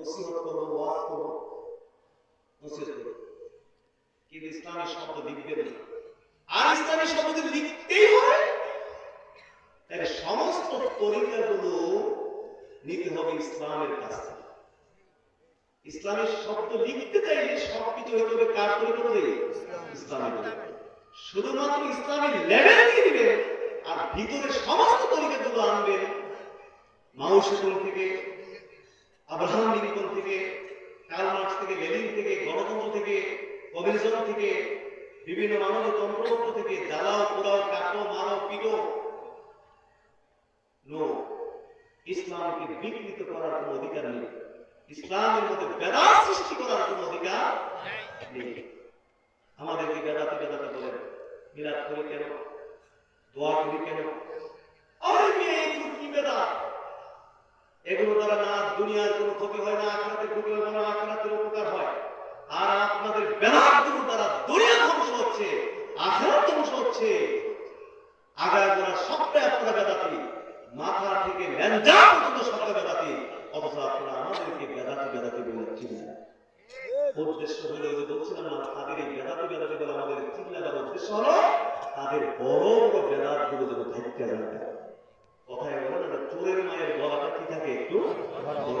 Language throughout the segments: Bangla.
নসিহত করব ওয়াজ করব নসিহত করব কিন্তু ইসলামী শব্দ লিখবেন না আর ইসলামী শব্দ লিখতেই হয় তাহলে সমস্ত তরিকাগুলো নিতে হবে ইসলামের কাছ থেকে ইসলামের শব্দ লিখতে চাইলে সবকিছু হইতে হবে কার তরিকা করে ইসলামের শুধুমাত্র ইসলামের লেভেল দিয়ে দিবেন আর ভিতরে সমস্ত তরিকাগুলো আনবেন মাউসেতন থেকে আব্রাহাম লিঙ্কন থেকে কার্ল মার্কস থেকে, লেনিন থেকে, গণতন্ত্র থেকে কমিউনিজম থেকে, বিভিন্ন মানব তন্ত্রতন্ত্র থেকে জ্বালাও পোড়াও কাটো মারো পিটো ইসলামকে বিকৃত করার কোনো অধিকার নেই। ইসলামের মধ্যে বেদাত সৃষ্টি করার কোনো অধিকার নেই। আমাদেরকে বেদাতে বেদাতে বলেন, মিলাদ করি কেন? দোয়া করি কেন? আরে মেয়ে বেদাত এগুলো দ্বারা না দুনিয়ার কোনো ক্ষতি হয়, না আখরাতের ক্ষতি হয়, না আখরাতের উপকার হয়। আর আপনাদের বেদাতগুলো দ্বারা দুনিয়া ধ্বংস হচ্ছে, আখরাত ধ্বংস হচ্ছে। আগায় সবটাই আপনারা বেদাতি, মাথা থেকে পর্যন্ত সবটা বেদাতি। অথচ আপনারা আমাদেরকে বেদাতি বেদাতি বলে চিনেন। উদ্দেশ্য যে বলছিলাম না, তাদের এই বেদাতি বেদাতি বলে আমাদের উদ্দেশ্য হলো, তাদের বড় বড় বেদাতগুলো যেন যাবে কথায় বলে না, চোরের মায়ের গলাটা কি থাকে একটু বড়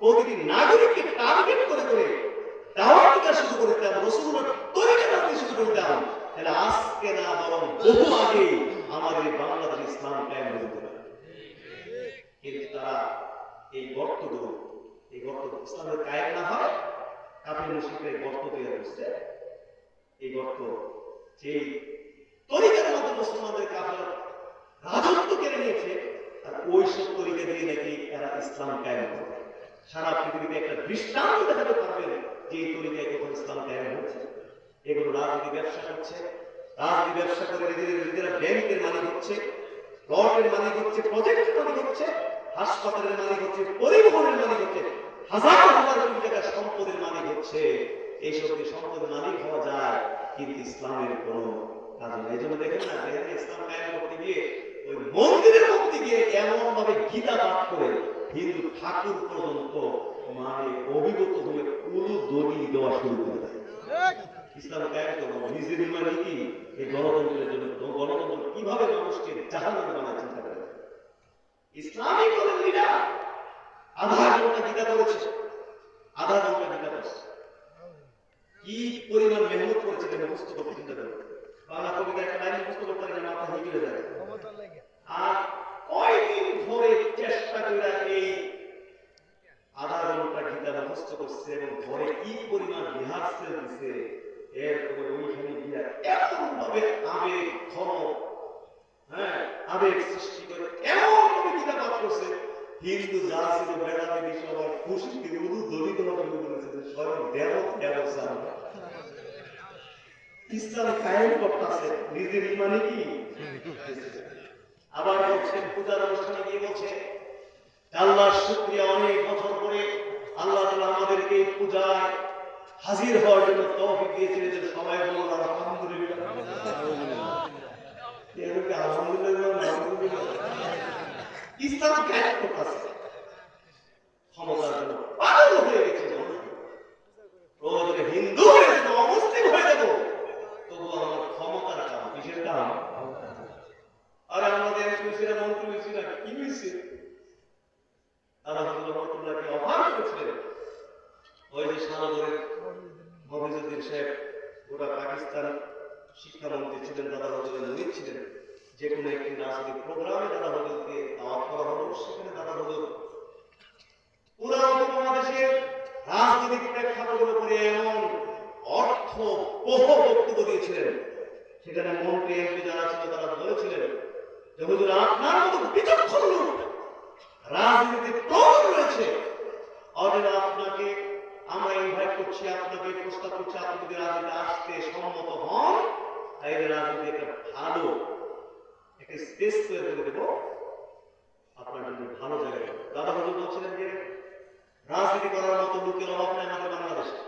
প্রতিটি নাগরিককে টার্গেট করে করে দাওয়াত দিতে শুরু করে দিতাম রসুল্লার তরিকা রাজনীতি শুরু করে দিতাম তাহলে আজকে না, বরং বহু আগে আমাদের বাংলাদেশ ইসলাম কায়েম হয়ে যেতে পারে। কিন্তু তারা এই গর্তগুলো এই গর্ত ইসলামের কায়েম না হয় কাপড় মুশিকের গর্ত তৈরি করছে। এই গর্ত যেই তরিকার মধ্যে মুসলমানদের কাফের রাজত্ব কেড়ে নিয়েছে আর ওই সব তরিকা দিয়ে নাকি এরা ইসলাম কায়েম করবে সারা পৃথিবীতে একটা দৃষ্টান্ত দেখাতে পারবেন যে এই তরিকায় কখন ইসলাম কায়েম হচ্ছে। এগুলো রাজনীতি ব্যবসা করছে। রাজনীতি ব্যবসা করে নিজেদের নিজেরা ব্যাংকের মালিক হচ্ছে প্লটের মালিক হচ্ছে, প্রজেক্টের মালিক হচ্ছে, হাসপাতালের মালিক হচ্ছে, পরিবহনের মালিক হচ্ছে, হাজার হাজার কোটি টাকার সম্পদের মালিক হচ্ছে। এই সব দিয়ে সম্পদের মালিক হওয়া যায়, কিন্তু ইসলামের কোন কাজ এই জন্য দেখেন না ইসলাম কায়েম করতে গিয়ে মন্দিরের মধ্যে গিয়ে এমন ভাবে গীতা পাঠ করে হিন্দু ঠাকুর পর্যন্ত মানে অভিভূত হয়ে পুরো দড়ি দেওয়া শুরু করে দেয়। করব নিজের মানে কি এই জন্য কীভাবে মানুষকে জাহান্নামে চিন্তা করে? ইসলামিক গীতা আধা ঘণ্টা গীতা করেছে কি পরিমাণ মেহনত করেছিলেন মুখস্থ করতে চিন্তা করে বাংলা কবিতা একটা লাইন মুখস্থ করতে পারে না মাথা হিগড়ে যায় আর কয়দিন ধরে চেষ্টা করে এই আধা ঘণ্টা গীতা মুখস্থ করছে এবং ঘরে কি পরিমাণ রিহার্সেল দিছে এরপরে ওইখানে গিয়া এমন আবেগ ঘন হ্যাঁ আবেগ সৃষ্টি করে এমন ভাবে গীতা পাঠ করছে হিন্দু যা ছিল বেড়া দেবী সবার খুশি উদু দলিত হবে বলেছে স্বয়ং দেব দেব ইসলাম কায়েম করতেছে নিজের ইমানে কি আবার বলছে পূজার অনুষ্ঠানে গিয়ে বলছে আল্লাহ শুক্রিয়া অনেক বছর পরে হাজির হওয়ার জন্য তৌফিক দিয়েছিলেন যে সবাই বলুন আলহামদুলিল্লাহ। আলহামদুলিল্লাহ। হিন্দু আর আমাদের অভাব ওই যে গোটা পাকিস্তান শিক্ষামন্ত্রী ছিলেন, দাদা হজরের মুরিদ ছিলেন। একটি রাজনৈতিক প্রোগ্রামে দাদা সেখানে দাদা হজর পুরা উপমহাদেশের রাজনৈতিক প্রেক্ষাপটের উপরে এমন অর্থ বহ বক্তব্য দিয়েছিলেন, সেখানে মন্ত্রী যারা ছিল তারা বলেছিলেন আপনার মতো প্রবল রয়েছে। অতএব আপনাকে আমরা ইনভাইট করছি আপনাকে প্রস্তাব করছি আপনি যদি রাজনীতি আসতে সম্মত হন। তাইলে রাজনীতি একটা ভালো, একটা স্পেস তৈরি করে দেবো। আপনার জন্য ভালো জায়গা। দাদা হুজুর বলছিলেন যে, রাজনীতি করার মতো লোকের অভাব নাই আমাদের বাংলাদেশে।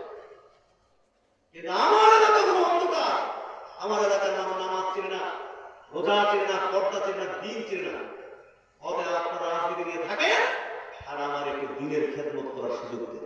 কিন্তু আমার এলাকা কোনো অন্ধকার, আমার এলাকার মানুষ নামাজ চিনে না, রোজা চিনে না, পর্দা চিনে না, দিন চিনে না। অতএব আপনারা রাজনীতি নিয়ে থাকেন, আর আমার একটু দিনের খেদমত করার সুযোগ দিন।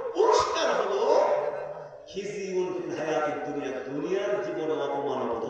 দুনিয়ার জীবনে অপমাননা